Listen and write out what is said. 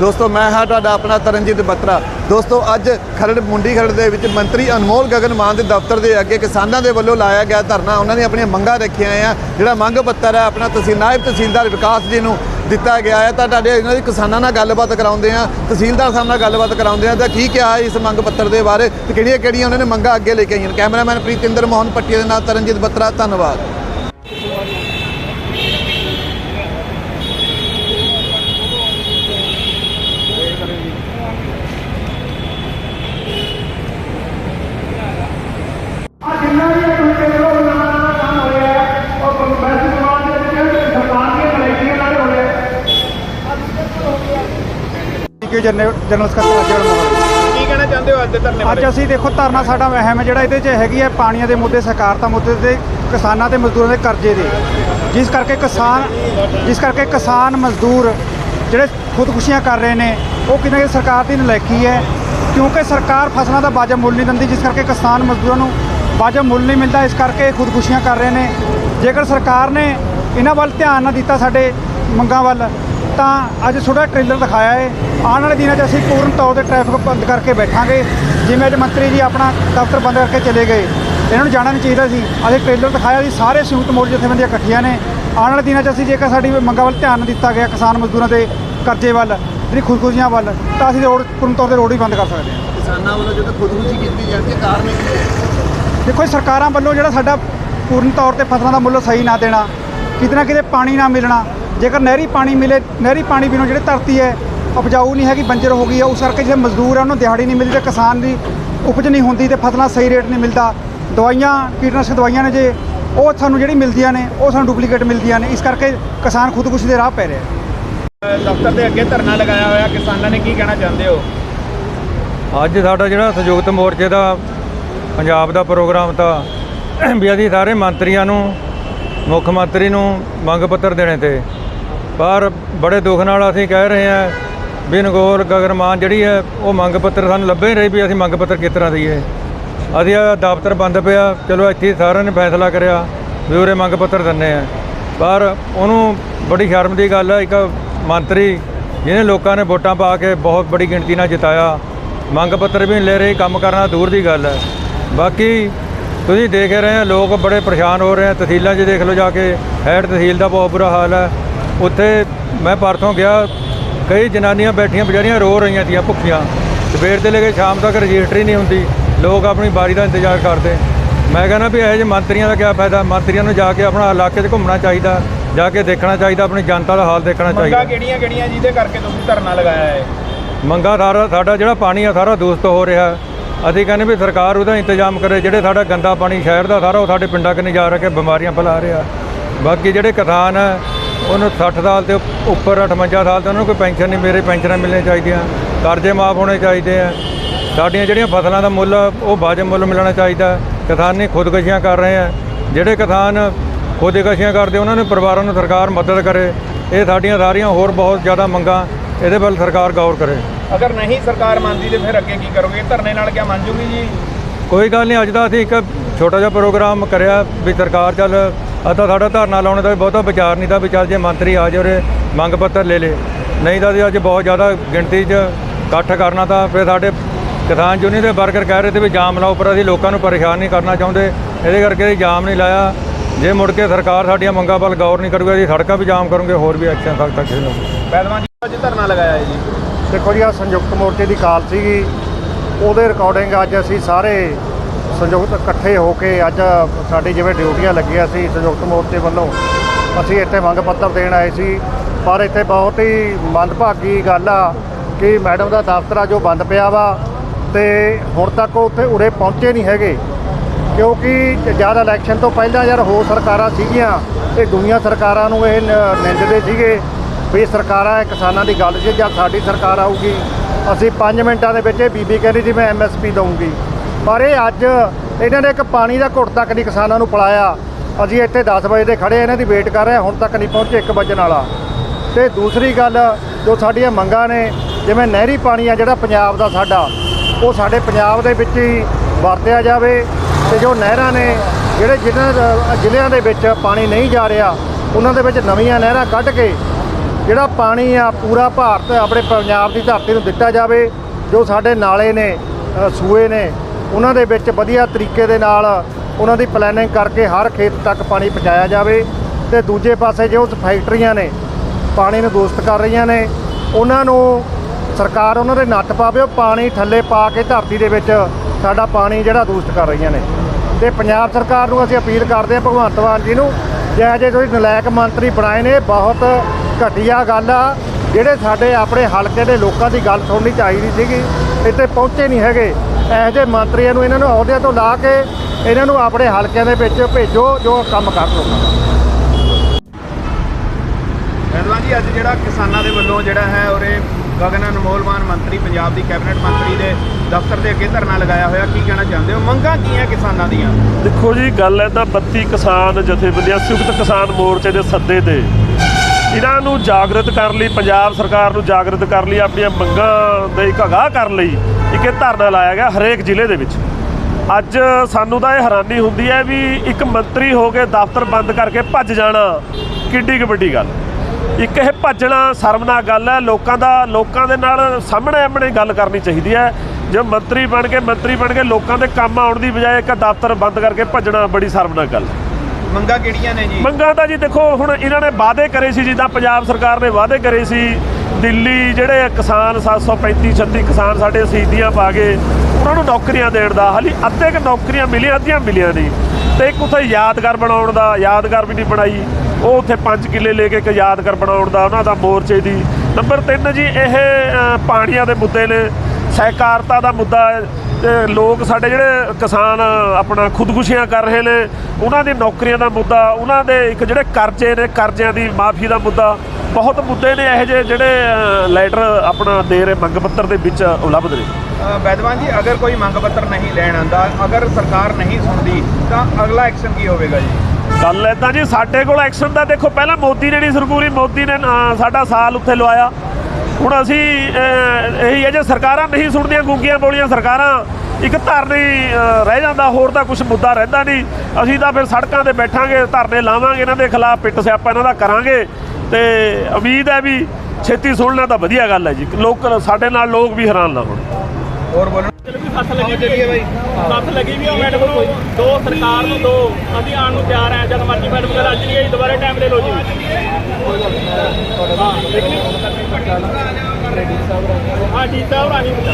ਦੋਸਤੋ, ਮੈਂ ਹਾਂ ਤੁਹਾਡਾ ਆਪਣਾ ਤਰਨਜੀਤ ਬੱਤਰਾ। ਦੋਸਤੋ, ਅੱਜ ਖਰੜ, ਮੁੰਡੀ ਖਰੜ ਦੇ ਵਿੱਚ ਮੰਤਰੀ ਅਨਮੋਲ ਗਗਨ ਮਾਨ ਦੇ ਦਫ਼ਤਰ ਦੇ ਅੱਗੇ ਕਿਸਾਨਾਂ ਦੇ ਵੱਲੋਂ ਲਾਇਆ ਗਿਆ ਧਰਨਾ। ਉਹਨਾਂ ਨੇ ਆਪਣੀਆਂ ਮੰਗਾਂ ਰੱਖੀਆਂ ਆ ਜਿਹੜਾ ਮੰਗ ਪੱਤਰ ਹੈ, ਆਪਣਾ ਤਹਿਸੀਲ, ਨਾਇਬ ਤਹਿਸੀਲਦਾਰ ਵਿਕਾਸ ਜੀ ਨੂੰ ਦਿੱਤਾ ਗਿਆ ਹੈ। ਤਾਂ ਤੁਹਾਡੇ ਇਹਨਾਂ ਦੀ ਕਿਸਾਨਾਂ ਨਾਲ ਗੱਲਬਾਤ ਕਰਾਉਂਦੇ ਆ ਤਹਿਸੀਲਦਾਰ ਸਾਹਿਬ ਨਾਲ ਗੱਲਬਾਤ ਕਰਾਉਂਦੇ ਆ ਤਾਂ ਕੀ ਕਿਹਾ ਹੈ ਇਸ ਮੰਗ ਪੱਤਰ ਦੇ ਬਾਰੇ? ਤੇ ਕਿਹੜੀਆਂ ਕਿਹੜੀਆਂ ਉਹਨਾਂ ਨੇ ਮੰਗਾਂ ਅੱਗੇ ਲੈ ਕੇ ਆਈਆਂ ਕੈਮਰਾਮੈਨ ਪ੍ਰੀਤਿੰਦਰ ਮੋਹਨ ਪੱਟੀ ਦੇ ਨਾਲ ਤਰਨਜੀਤ ਬੱਤਰਾ। ਧੰਨਵਾਦ ਜਿੰਨਾ ਵੀ ਕੋਈ ਕੇਂਦਰ ਬਣਾਉਣ ਦਾ ਕੰਮ ਹੋਇਆ ਹੈ, ਉਹ ਕੰਪੈਸ ਸਮਾਜ ਦੇ ਵਿੱਚ ਸਰਕਾਰ ਦੀਆਂ ਮਲੇਸ਼ੀਆ ਨਾਲ ਹੋਇਆ ਹੈ। ਕਿ ਜਨਰਲ ਸਕੱਤਰ ਅਜੇ ਮੋਹਨ ਕੀ ਕਹਿਣਾ ਚਾਹੁੰਦੇ ਹੋ ਅੱਜ ਦੇ ਧਰਨੇ ਅੱਜ ਅਸੀਂ ਦੇਖੋ ਧਰਨਾ ਸਾਡਾ ਅਹਿਮ ਹੈ ਜਿਹੜਾ ਇਹਦੇ 'ਚ ਹੈਗੀ ਹੈ ਪਾਣੀਆਂ ਦੇ ਮੁੱਦੇ ਸਹਿਕਾਰਤਾ ਮੁੱਦੇ ਤੇ ਕਿਸਾਨਾਂ ਤੇ ਮਜ਼ਦੂਰਾਂ ਦੇ ਕਰਜ਼ੇ ਦੇ। ਜਿਸ ਕਰਕੇ ਕਿਸਾਨ ਜਿਸ ਕਰਕੇ ਕਿਸਾਨ ਮਜ਼ਦੂਰ ਜਿਹੜੇ ਖੁਦਕੁਸ਼ੀਆਂ ਕਰ ਰਹੇ ਨੇ ਉਹ ਕਿਤੇ ਨਾ ਕਿਤੇ ਸਰਕਾਰ ਦੀ ਨਲਾਇਕੀ ਹੈ? ਕਿਉਂਕਿ ਸਰਕਾਰ ਫਸਲਾਂ ਦਾ ਵਾਜਬ ਮੁੱਲ ਨਹੀਂ ਦਿੰਦੀ ਜਿਸ ਕਰਕੇ ਕਿਸਾਨ ਮਜ਼ਦੂਰਾਂ ਨੂੰ ਵਾਜਬ ਮੁੱਲ ਨਹੀਂ ਮਿਲਦਾ ਇਸ ਕਰਕੇ ਇਹ ਖੁਦਕੁਸ਼ੀਆਂ ਕਰ ਰਹੇ ਨੇ। ਜੇਕਰ ਸਰਕਾਰ ਨੇ ਇਹਨਾਂ ਵੱਲ ਧਿਆਨ ਨਾ ਦਿੱਤਾ ਸਾਡੇ ਮੰਗਾਂ ਵੱਲ ਤਾਂ ਅੱਜ ਛੋਟਾ ਟ੍ਰੇਲਰ ਦਿਖਾਇਆ ਹੈ ਆਉਣ ਵਾਲੇ ਦਿਨਾਂ 'ਚ ਅਸੀਂ ਪੂਰਨ ਤੌਰ ਤੇ ਟ੍ਰੈਫਿਕ ਬੰਦ ਕਰਕੇ ਬੈਠਾਂਗੇ। ਜਿਵੇਂ ਅੱਜ ਮੰਤਰੀ ਜੀ ਆਪਣਾ ਦਫ਼ਤਰ ਬੰਦ ਕਰਕੇ ਚਲੇ ਗਏ। ਇਹਨਾਂ ਨੂੰ ਜਾਣਾ ਨਹੀਂ ਚਾਹੀਦਾ ਸੀ ਅਸੀਂ ਟ੍ਰੇਲਰ ਦਿਖਾਇਆ ਸੀ ਸਾਰੇ ਸੰਯੁਕਤ ਮੋਰਚੇ ਜਥੇਬੰਦੀਆਂ ਇਕੱਠੀਆਂ ਨੇ। ਆਉਣ ਵਾਲੇ ਦਿਨਾਂ 'ਚ ਅਸੀਂ ਜੇਕਰ ਸਾਡੀ ਮੰਗਾਂ ਵੱਲ ਧਿਆਨ ਦਿੱਤਾ ਗਿਆ ਕਿਸਾਨ ਮਜ਼ਦੂਰਾਂ ਦੇ ਕਰਜ਼ੇ ਵੱਲ ਜਿਹੜੀ ਖੁਦਕੁਸ਼ੀਆਂ ਵੱਲ ਤਾਂ ਅਸੀਂ ਰੋਡ ਪੂਰਨ ਤੌਰ ਤੇ ਰੋਡ ਹੀ ਬੰਦ ਕਰ ਸਕਦੇ ਹਾਂ। ਕਿਸਾਨਾਂ ਵੱਲੋਂ ਜਦੋਂ ਖੁਦਕੁਸ਼ੀ ਕੀਤੀ ਜਾਂਦੀ ਹੈ ਕਾਰਨ ਕੀ ਹੈ? ਦੇਖੋ ਸਰਕਾਰਾਂ ਵੱਲੋਂ ਜਿਹੜਾ ਸਾਡਾ ਪੂਰਨ ਤੌਰ ਤੇ ਫਸਲਾਂ ਦਾ ਮੁੱਲ ਸਹੀ ਨਾ ਦੇਣਾ ਕਿਤੇ ਨਾ ਕਿਤੇ ਪਾਣੀ ਨਾ ਮਿਲਣਾ ਜੇਕਰ ਨਹਿਰੀ ਪਾਣੀ ਮਿਲੇ ਨਹਿਰੀ ਪਾਣੀ ਬਿਨੋਂ ਜਿਹੜੀ ਧਰਤੀ ਹੈ ਉਪਜਾਊ ਨਹੀਂ ਹੈਗੀ ਬੰਜਰ ਹੋ ਗਈ ਹੈ ਉਸ ਕਰਕੇ ਜਿਹੜੇ ਮਜ਼ਦੂਰ ਹੈ ਉਹਨੂੰ ਦਿਹਾੜੀ ਨਹੀਂ ਮਿਲਦੀ ਤੇ ਕਿਸਾਨ ਦੀ ਉਪਜ ਨਹੀਂ ਹੁੰਦੀ ਤੇ ਫਸਲਾਂ ਸਹੀ ਰੇਟ ਨਹੀਂ ਮਿਲਦਾ। ਦਵਾਈਆਂ ਕੀਟਨਾਸ਼ਕ ਦਵਾਈਆਂ ਨੇ ਜੇ ਉਹ ਸਾਨੂੰ ਜਿਹੜੀ ਮਿਲਦੀਆਂ ਨੇ ਉਹ ਸਾਨੂੰ ਡੁਪਲੀਕੇਟ ਮਿਲਦੀਆਂ ਨੇ ਇਸ ਕਰਕੇ ਕਿਸਾਨ ਖੁਦਕੁਸ਼ੀ ਦੇ ਰਾਹ ਪੈ ਰਿਹਾ ਦਫ਼ਤਰ ਦੇ ਅੱਗੇ ਧਰਨਾ ਲਗਾਇਆ ਹੋਇਆ ਕਿਸਾਨਾਂ ਨੇ ਕੀ ਕਹਿਣਾ ਚਾਹੁੰਦੇ ਹੋ? ਅੱਜ ਸਾਡਾ ਜਿਹੜਾ ਸੰਯੁਕਤ ਮੋਰਚੇ ਦਾ ਪੰਜਾਬ ਦਾ ਪ੍ਰੋਗਰਾਮ ਤਾਂ ਵੀ ਅਸੀਂ ਸਾਰੇ ਮੰਤਰੀਆਂ ਨੂੰ ਮੁੱਖ ਮੰਤਰੀ ਨੂੰ ਮੰਗ ਪੱਤਰ ਦੇਣੇ ਤੇ ਪਰ ਬੜੇ ਦੁੱਖ ਨਾਲ ਅਸੀਂ ਕਹਿ ਰਹੇ ਹਾਂ, ਵੀ ਨਗੋਲ ਗਗਨਮਾਨ ਜਿਹੜੀ ਹੈ, ਉਹ ਮੰਗ ਪੱਤਰ ਸਾਨੂੰ ਲੱਭੇ ਨਹੀਂ ਰਹੀ ਵੀ ਅਸੀਂ ਮੰਗ ਪੱਤਰ ਕਿਸ ਤਰ੍ਹਾਂ ਦਈਏ। ਅਸੀਂ ਇਹ ਦਫ਼ਤਰ ਬੰਦ ਪਿਆ, ਚਲੋ ਇੱਥੇ ਸਾਰਿਆਂ ਨੇ ਫੈਸਲਾ ਕਰਿਆ ਵੀ ਉਰੇ ਮੰਗ ਪੱਤਰ ਦਿੰਨੇ ਆ ਪਰ ਉਹਨੂੰ ਬੜੀ ਸ਼ਰਮ ਦੀ ਗੱਲ ਹੈ ਇੱਕ ਮੰਤਰੀ ਜਿਹਨੇ ਲੋਕਾਂ ਨੇ ਵੋਟਾਂ ਪਾ ਕੇ ਬਹੁਤ ਬੜੀ ਗਿਣਤੀ ਨਾਲ ਜਿਤਾਇਆ, ਮੰਗ ਪੱਤਰ ਵੀ ਨਹੀਂ ਲੈ ਰਹੇ, ਕੰਮ ਕਰਨਾ ਦੂਰ ਦੀ ਗੱਲ ਹੈ। ਬਾਕੀ ਤੁਸੀਂ ਦੇਖ ਰਹੇ ਹੋ, ਲੋਕ ਬੜੇ ਪਰੇਸ਼ਾਨ ਹੋ ਰਹੇ ਆ, ਤਹਿਸੀਲਾਂ 'ਚ ਦੇਖ ਲਓ ਜਾ ਕੇ, ਹੈਡ ਤਹਿਸੀਲ ਦਾ ਬਹੁਤ ਬੁਰਾ ਹਾਲ ਹੈ। ਉੱਥੇ ਮੈਂ ਪਰਸੋਂ ਗਿਆ ਕਈ ਜਨਾਨੀਆਂ ਬੈਠੀਆਂ ਵਿਚਾਰੀਆਂ ਰੋ ਰਹੀਆਂ ਤੀਆਂ ਭੁੱਖੀਆਂ। ਸਵੇਰ ਤੋਂ ਲੈ ਕੇ ਸ਼ਾਮ ਤੱਕ ਰਜਿਸਟਰੀ ਨਹੀਂ ਹੁੰਦੀ ਲੋਕ ਆਪਣੀ ਵਾਰੀ ਦਾ ਇੰਤਜ਼ਾਰ ਕਰਦੇ। ਮੈਂ ਕਹਿੰਦਾ ਵੀ ਇਹੋ ਜਿਹੇ ਮੰਤਰੀਆਂ ਦਾ ਕੀ ਫਾਇਦਾ? ਮੰਤਰੀਆਂ ਨੂੰ ਜਾ ਕੇ ਆਪਣਾ ਇਲਾਕੇ 'ਚ ਘੁੰਮਣਾ ਚਾਹੀਦਾ ਜਾ ਕੇ ਦੇਖਣਾ ਚਾਹੀਦਾ ਆਪਣੀ ਜਨਤਾ ਦਾ ਹਾਲ ਦੇਖਣਾ ਮੰਗਾਂ ਚਾਹੀਦਾ। ਕਿਹੜੀਆਂ ਕਿਹੜੀਆਂ ਜਿਹਦੇ ਕਰਕੇ ਤੁਸੀਂ ਧਰਨਾ ਲਗਾਇਆ ਹੈ? ਮੰਗਾ ਸਾਰਾ ਸਾਡਾ ਜਿਹੜਾ ਪਾਣੀ ਆ ਸਾਰਾ ਦੂਸ਼ਿਤ ਹੋ ਰਿਹਾ। ਅਸੀਂ ਕਹਿੰਦੇ ਵੀ ਸਰਕਾਰ ਉਹਦਾ ਇੰਤਜ਼ਾਮ ਕਰੇ ਜਿਹੜੇ ਸਾਡਾ ਗੰਦਾ ਪਾਣੀ ਸ਼ਹਿਰ ਦਾ ਸਾਰਾ ਉਹ ਸਾਡੇ ਪਿੰਡਾਂ ਕਨੀ ਜਾ ਰਿਹਾ ਕਿ ਬਿਮਾਰੀਆਂ ਫੈਲਾ ਰਿਹਾ। ਬਾਕੀ ਜਿਹੜੇ ਕਿਸਾਨ ਆ ਉਹਨੂੰ 60 ਸਾਲ ਤੇ ਉੱਪਰ 58 ਸਾਲ ਤੇ ਉਹਨਾਂ ਨੂੰ ਕੋਈ ਪੈਨਸ਼ਨ ਨਹੀਂ ਮੇਰੇ ਪੈਨਸ਼ਨਾਂ ਮਿਲਣੀਆਂ ਚਾਹੀਦੀਆਂ ਕਰਜ਼ੇ ਮਾਫ ਹੋਣੇ ਚਾਹੀਦੇ ਆ। ਸਾਡੀਆਂ ਜਿਹੜੀਆਂ ਫਸਲਾਂ ਦਾ ਮੁੱਲ ਉਹ ਵਾਜਬ ਮੁੱਲ ਮਿਲਣਾ ਚਾਹੀਦਾ। ਕਿਸਾਨੀ ਖੁਦਕਸ਼ੀਆਂ ਕਰ ਰਹੇ ਆ। ਜਿਹੜੇ ਕਿਸਾਨ ਖੁਦਕਸ਼ੀਆਂ ਕਰਦੇ ਉਹਨਾਂ ਨੂੰ ਪਰਿਵਾਰਾਂ ਨੂੰ ਸਰਕਾਰ ਮਦਦ ਕਰੇ। ਇਹ ਸਾਡੀਆਂ ਸਾਰੀਆਂ ਹੋਰ ਬਹੁਤ ਜ਼ਿਆਦਾ ਮੰਗਾਂ ਇਹਦੇ ਵੱਲ ਸਰਕਾਰ ਗੌਰ ਕਰੇ। ਅਗਰ ਨਹੀਂ ਸਰਕਾਰ ਮੰਨਦੀ ਤੇ ਫਿਰ ਅੱਗੇ ਕੀ ਕਰੋਗੇ? ਧਰਨੇ ਨਾਲ ਕਿਆ ਮੰਨ ਜੂਗੀ ਜੀ? ਕੋਈ ਗੱਲ ਨਹੀਂ ਅੱਜ ਦਾ ਅਸੀਂ ਇੱਕ ਛੋਟਾ ਜਿਹਾ ਪ੍ਰੋਗਰਾਮ ਕਰਿਆ ਵੀ ਸਰਕਾਰ ਚੱਲ ਤਾਂ ਸਾਡਾ ਧਰਨਾ ਲਾਉਣ ਦਾ ਵੀ ਬਹੁਤਾ ਵਿਚਾਰ ਨਹੀਂ ਤਾਂ ਵੀ ਚੱਲ ਜੇ ਮੰਤਰੀ ਆ ਜਾਵੇ ਮੰਗ ਪੱਤਰ ਲੈ ਲੇ। ਨਹੀਂ ਤਾਂ ਅਸੀਂ ਅੱਜ ਬਹੁਤ ਜ਼ਿਆਦਾ ਗਿਣਤੀ 'ਚ ਇਕੱਠ ਕਰਨਾ ਤਾਂ ਫਿਰ ਸਾਡੇ ਕਿਸਾਨ ਯੂਨੀਅਨ ਦੇ ਵਰਕਰ ਕਹਿ ਰਹੇ ਤੇ ਵੀ ਜਾਮ ਲਾਓ ਪਰ ਅਸੀਂ ਲੋਕਾਂ ਨੂੰ ਪਰੇਸ਼ਾਨ ਨਹੀਂ ਕਰਨਾ ਚਾਹੁੰਦੇ। ਇਹਦੇ ਕਰਕੇ ਅਸੀਂ ਜਾਮ ਨਹੀਂ ਲਾਇਆ। ਜੇ ਮੁੜ ਕੇ ਸਰਕਾਰ ਸਾਡੀਆਂ ਮੰਗਾਂ ਵੱਲ ਗੌਰ ਨਹੀਂ ਕਰੂਗੀ ਅਸੀਂ ਸੜਕਾਂ ਵੀ ਜਾਮ ਕਰੂੰਗੇ ਹੋਰ ਵੀ ਐਕਸ਼ਨ ਤੱਕ ਤੱਕ ਲਵਾਂਗੇ ਪੈਦਵਾਨ ਜੀ ਅੱਜ ਧਰਨਾ ਲਗਾਇਆ ਹੈ ਜੀ। ਦੇਖੋ ਜੀ ਆ ਸੰਯੁਕਤ ਮੋਰਚੇ ਦੀ ਕਾਲ ਸੀਗੀ। ਉਹਦੇ ਰਿਕਾਰਡਿੰਗ ਅੱਜ ਅਸੀਂ ਸਾਰੇ ਸੰਯੁਕਤ ਇਕੱਠੇ ਹੋ ਕੇ ਅੱਜ ਸਾਡੀ ਜਿਵੇਂ ਡਿਊਟੀਆਂ ਲੱਗੀਆਂ ਸੀ ਸੰਯੁਕਤ ਮੋਰਚੇ ਵੱਲੋਂ, ਅਸੀਂ ਇੱਥੇ ਮੰਗ ਪੱਤਰ ਦੇਣ ਆਏ ਸੀ। ਪਰ ਇੱਥੇ ਬਹੁਤ ਹੀ ਮੰਦਭਾਗੀ ਗੱਲ ਆ ਕਿ ਮੈਡਮ ਦਾ ਦਫ਼ਤਰ ਆ ਜੋ ਬੰਦ ਪਿਆ ਵਾ ਤੇ ਹੁਣ ਤੱਕ ਉਹ ਉੱਥੇ ਉਰੇ ਪਹੁੰਚੇ ਨਹੀਂ ਹੈਗੇ। ਕਿਉਂਕਿ ਜਦ ਇਲੈਕਸ਼ਨ ਤੋਂ ਪਹਿਲਾਂ ਯਾਰ ਹੋਰ ਸਰਕਾਰਾਂ ਸੀਗੀਆਂ ਤੇ ਦੁਨੀਆ ਸਰਕਾਰਾਂ ਨੂੰ ਇਹ ਨਿੰਦਦੇ ਸੀਗੇ ਵੀ ਸਰਕਾਰਾਂ ਇਹ ਕਿਸਾਨਾਂ ਦੀ ਗੱਲ ਸੀ ਜਦ ਸਾਡੀ ਸਰਕਾਰ ਆਊਗੀ। ਅਸੀਂ 5 ਮਿੰਟਾਂ ਦੇ ਵਿੱਚ ਇਹ ਬੀਬੀ ਕਹਿੰਦੀ ਸੀ ਮੈਂ ਐਮਐਸਪੀ ਦਊਂਗੀ। ਪਰ ਇਹ ਅੱਜ ਇਹਨਾਂ ਨੇ ਇੱਕ ਪਾਣੀ ਦਾ ਘੁੱਟ ਤੱਕ ਨਹੀਂ ਕਿਸਾਨਾਂ ਨੂੰ ਪਿਲਾਇਆ। ਅਸੀਂ ਇੱਥੇ 10 ਵਜੇ ਦੇ ਖੜੇ ਇਹਨਾਂ ਦੀ ਵੇਟ ਕਰ ਰਹੇ ਹੁਣ ਤੱਕ ਨਹੀਂ ਪਹੁੰਚੇ 1 ਵਜਣ ਵਾਲਾ। ਤੇ ਦੂਸਰੀ ਗੱਲ, ਜੋ ਸਾਡੀਆਂ ਮੰਗਾਂ ਨੇ, ਜਿਵੇਂ ਨਹਿਰੀ ਪਾਣੀ ਆ ਜਿਹੜਾ ਪੰਜਾਬ ਦਾ ਸਾਡਾ, ਉਹ ਸਾਡੇ ਪੰਜਾਬ ਦੇ ਵਿੱਚ ਹੀ ਵਰਤਿਆ ਜਾਵੇ ਤੇ ਜੋ ਨਹਿਰਾਂ ਨੇ, ਜਿਹੜੇ ਜਿਨ੍ਹਾਂ ਜ਼ਿਲ੍ਹਿਆਂ ਦੇ ਵਿੱਚ ਪਾਣੀ ਨਹੀਂ ਜਾ ਰਿਹਾ, ਉਹਨਾਂ ਦੇ ਵਿੱਚ ਨਵੀਆਂ ਨਹਿਰਾਂ ਕੱਢ ਕੇ, ਜਿਹੜਾ ਪਾਣੀ ਆ, ਪੂਰਾ ਭਾਰਤ ਆਪਣੇ ਪੰਜਾਬ ਦੀ ਧਰਤੀ ਨੂੰ ਦਿੱਤਾ ਜਾਵੇ, ਜੋ ਸਾਡੇ ਨਾਲੇ ਨੇ ਸੂਏ ਨੇ ਉਹਨਾਂ ਦੇ ਵਿੱਚ ਵਧੀਆ ਤਰੀਕੇ ਦੇ ਨਾਲ ਉਹਨਾਂ ਦੀ ਪਲੈਨਿੰਗ ਕਰਕੇ ਹਰ ਖੇਤ ਤੱਕ ਪਾਣੀ ਪਹੁੰਚਾਇਆ ਜਾਵੇ ਤੇ ਦੂਜੇ ਪਾਸੇ ਜੋ ਫੈਕਟਰੀਆਂ ਨੇ, ਪਾਣੀ ਨੂੰ ਦੋਸਤ ਕਰ ਰਹੀਆਂ ਨੇ, ਉਹਨਾਂ ਨੂੰ ਸਰਕਾਰ ਉਹਨਾਂ ਦੇ ਨੱਥ ਪਾਵੇ, ਉਹ ਪਾਣੀ ਥੱਲੇ ਪਾ ਕੇ ਧਰਤੀ ਦੇ ਵਿੱਚ ਸਾਡਾ ਪਾਣੀ ਜਿਹੜਾ ਦੂਸ਼ਿਤ ਕਰ ਰਹੀਆਂ ਨੇ। ਤੇ ਪੰਜਾਬ ਸਰਕਾਰ ਨੂੰ ਅਸੀਂ ਅਪੀਲ ਕਰਦੇ ਹਾਂ, ਭਗਵੰਤ ਮਾਨ ਜੀ ਨੂੰ, ਜੇ ਜੇ ਤੁਸੀਂ ਨਲਾਇਕ ਮੰਤਰੀ ਬਣਾਏ ਨੇ, ਬਹੁਤ ਘਟੀਆ ਗੱਲ ਆ, ਜਿਹੜੇ ਸਾਡੇ ਆਪਣੇ ਹਲਕੇ ਦੇ ਲੋਕਾਂ ਦੀ ਗੱਲ ਸੁਣਨੀ ਚਾਹੀਦੀ ਸੀਗੀ, ਇੱਥੇ ਪਹੁੰਚੇ ਨਹੀਂ ਹੈਗੇ। ਇਹੋ ਜਿਹੇ ਮੰਤਰੀਆਂ ਨੂੰ ਇਹਨਾਂ ਨੂੰ ਅਹੁਦਿਆਂ ਤੋਂ ਲਾ ਕੇ ਇਹਨਾਂ ਨੂੰ ਆਪਣੇ ਹਲਕਿਆਂ ਦੇ ਵਿੱਚ ਭੇਜੋ ਜੋ ਕੰਮ ਕਰ ਲੋਕਾਂ ਦਾ ਜੀ ਅੱਜ ਜਿਹੜਾ ਕਿਸਾਨਾਂ ਦੇ ਵੱਲੋਂ ਜਿਹੜਾ ਹੈ ਉਰੇ ਗਗਨ ਅਨਮੋਲ ਮਾਨ ਮੰਤਰੀ ਪੰਜਾਬ ਦੀ ਕੈਬਨਿਟ ਮੰਤਰੀ ਦੇ ਦਫ਼ਤਰ ਦੇ ਅੱਗੇ ਧਰਨਾ ਲਗਾਇਆ ਹੋਇਆ ਕੀ ਕਹਿਣਾ ਚਾਹੁੰਦੇ ਹੋ? ਮੰਗਾਂ ਕੀ ਹੈ ਕਿਸਾਨਾਂ ਦੀਆਂ? ਦੇਖੋ ਜੀ ਗੱਲ ਹੈ ਤਾਂ 32 ਕਿਸਾਨ ਜਥੇਬੰਦੀਆਂ ਸੰਯੁਕਤ ਕਿਸਾਨ ਮੋਰਚੇ ਦੇ ਸੱਦੇ ਤੇ। ਇਹਨਾਂ ਨੂੰ ਜਾਗਰਤ ਕਰਨ ਲਈ, ਪੰਜਾਬ ਸਰਕਾਰ ਨੂੰ ਜਾਗਰਤ ਕਰਨ ਲਈ, ਆਪਣੀਆਂ ਮੰਗਾਂ ਦੇ ਇੱਕ ਅਗਾਹ ਕਰਨ ਲਈ ਇੱਕ ਇਹ ਧਰਨਾ ਲਾਇਆ ਗਿਆ ਹਰੇਕ ਜ਼ਿਲ੍ਹੇ ਦੇ ਵਿੱਚ। ਅੱਜ ਸਾਨੂੰ ਤਾਂ ਇਹ ਹੈਰਾਨੀ ਹੁੰਦੀ ਹੈ ਵੀ ਇੱਕ ਮੰਤਰੀ ਹੋ ਕੇ ਦਫ਼ਤਰ ਬੰਦ ਕਰਕੇ ਭੱਜ ਜਾਣਾ ਕਿੱਡੀ ਕੁ ਵੱਡੀ ਗੱਲ। ਇੱਕ ਇਹ ਭੱਜਣਾ ਸ਼ਰਮਨਾਕ ਗੱਲ ਹੈ, ਲੋਕਾਂ ਦਾ, ਲੋਕਾਂ ਦੇ ਨਾਲ ਸਾਹਮਣੇ ਆਮਣੇ ਗੱਲ ਕਰਨੀ ਚਾਹੀਦੀ ਹੈ। ਜੇ ਮੰਤਰੀ ਬਣ ਕੇ, ਮੰਤਰੀ ਬਣ ਕੇ ਲੋਕਾਂ ਦੇ ਕੰਮ ਆਉਣ ਦੀ ਬਜਾਏ ਇੱਕ ਦਫ਼ਤਰ ਬੰਦ ਕਰਕੇ ਭੱਜਣਾ ਬੜੀ ਸ਼ਰਮਨਾਕ ਗੱਲ ਹੈ। ਮੰਗਾਂ ਕਿਹੜੀਆਂ ਨੇ ਜੀ? ਮੰਗਾਂ ਤਾਂ ਜੀ ਦੇਖੋ, ਹੁਣ ਇਹਨਾਂ ਨੇ ਵਾਅਦੇ ਕਰੇ ਸੀ, ਜਿੱਦਾਂ ਪੰਜਾਬ ਸਰਕਾਰ ਨੇ ਵਾਅਦੇ ਕਰੇ ਸੀ, ਦਿੱਲੀ ਜਿਹੜੇ ਕਿਸਾਨ 735 36 ਕਿਸਾਨ ਸਾਡੇ ਸ਼ਹੀਦੀਆਂ ਪਾ ਗਏ ਉਹਨਾਂ ਨੂੰ ਨੌਕਰੀਆਂ ਦੇਣ ਦਾ, ਹਾਲੀ ਅੱਧੇ ਕੁ ਨੌਕਰੀਆਂ ਮਿਲੀਆਂ, ਅੱਧੀਆਂ ਮਿਲੀਆਂ ਨਹੀਂ। ਤੇ ਇੱਕ ਉੱਥੇ ਯਾਦਗਾਰ ਬਣਾਉਣ ਦਾ, ਯਾਦਗਾਰ ਵੀ ਨਹੀਂ ਬਣਾਈ। ਉਹ ਉੱਥੇ 5 ਕਿੱਲੇ ਲੈ ਕੇ ਇੱਕ ਯਾਦਗਾਰ ਬਣਾਉਣ ਦਾ, ਉਹਨਾਂ ਦਾ ਮੋਰਚੇ ਦੀ। ਨੰਬਰ 3 ਜੀ, ਇਹ ਪਾਣੀਆਂ ਦੇ ਮੁੱਦੇ ਨੇ। ਸਹਿਕਾਰਤਾ ਦਾ ਮੁੱਦਾ ਤੇ ਲੋਕ ਸਾਡੇ ਜਿਹੜੇ ਕਿਸਾਨ ਆਪਣਾ ਖੁਦਕੁਸ਼ੀਆਂ ਕਰ ਰਹੇ ਨੇ ਉਹਨਾਂ ਦੀ ਨੌਕਰੀਆਂ ਦਾ ਮੁੱਦਾ ਉਹਨਾਂ ਦੇ ਇੱਕ ਜਿਹੜੇ ਕਰਜ਼ੇ ਨੇ ਕਰਜ਼ਿਆਂ ਦੀ ਮਾਫੀ ਦਾ ਮੁੱਦਾ ਬਹੁਤ ਮੁੱਦੇ ਨੇ ਇਹੋ ਜਿਹੇ ਜਿਹੜੇ ਲੈਟਰ ਆਪਣਾ ਦੇ ਰਹੇ ਮੰਗ ਪੱਤਰ ਦੇ ਵਿੱਚ ਉਪਲਬਧ ਨੇ। ਅ, ਵੈਦਵਾਨ ਜੀ ਅਗਰ ਕੋਈ ਮੰਗ ਪੱਤਰ ਨਹੀਂ ਲੈਣ ਆਂਦਾ ਅਗਰ ਸਰਕਾਰ ਨਹੀਂ ਸੁਣਦੀ ਤਾਂ ਅਗਲਾ ਐਕਸ਼ਨ ਕੀ ਹੋਵੇਗਾ ਜੀ? ਗੱਲ ਐਦਾਂ ਜੀ ਸਾਡੇ ਕੋਲ ਐਕਸ਼ਨ ਦਾ ਦੇਖੋ ਪਹਿਲਾਂ ਮੋਦੀ ਨਹੀਂ ਸਰਕੂਰੀ ਮੋਦੀ ਨੇ ਸਾਡਾ ਸਾਲ ਉੱਥੇ ਲਵਾਇਆ। ਹੁਣ ਅਸੀਂ ਇਹੀ ਹੈ ਜੇ ਸਰਕਾਰਾਂ ਨਹੀਂ ਸੁਣਦੀਆਂ ਗੁੰਗੀਆਂ ਬੋਲੀਆਂ ਸਰਕਾਰਾਂ, ਇੱਕ ਧਰਨੇ ਰਹਿ ਜਾਂਦਾ, ਹੋਰ ਤਾਂ ਕੁਝ ਮੁੱਦਾ ਰਹਿੰਦਾ ਨਹੀਂ। ਅਸੀਂ ਤਾਂ ਫਿਰ ਸੜਕਾਂ ਤੇ ਬੈਠਾਂਗੇ, ਧਰਨੇ ਲਾਵਾਂਗੇ, ਇਹਨਾਂ ਦੇ ਖਿਲਾਫ ਪਿੱਟ ਸਿਆਪਾ ਇਹਨਾਂ ਦਾ ਕਰਾਂਗੇ। ਤੇ ਉਮੀਦ ਹੈ ਵੀ ਛੇਤੀ ਸੁਣਨਾ ਤਾਂ ਵਧੀਆ ਗੱਲ ਹੈ ਜੀ। ਲੋਕ, ਸਾਡੇ ਨਾਲ ਲੋਕ ਵੀ ਹੈਰਾਨ ਨਾ ਹੋਣ। ਹੋਰ ਬੋਲਣ ਸੱਤ ਲੱਗੀ ਚੱਲੀਏ ਬਾਈ। ਸੱਤ ਲੱਗੀ ਵੀ ਆ ਮੈਡਮ ਨੂੰ। ਦੋ ਸਰਕਾਰ ਨੂੰ ਦੋ। ਅਸੀਂ ਆਉਣ ਨੂੰ ਤਿਆਰ ਆ ਜਦ ਮਰਜ਼ੀ ਮੈਡਮ ਕਰ ਅੱਜ ਨਹੀਂ ਦੁਬਾਰਾ ਟਾਈਮ ਲੈ ਲਓ ਜੀ। ਹਾਂ ਲਈ ਹਾਂ ਜੀ ਸਾਹਿਬ ਰਾਣੀ ਬਤਾ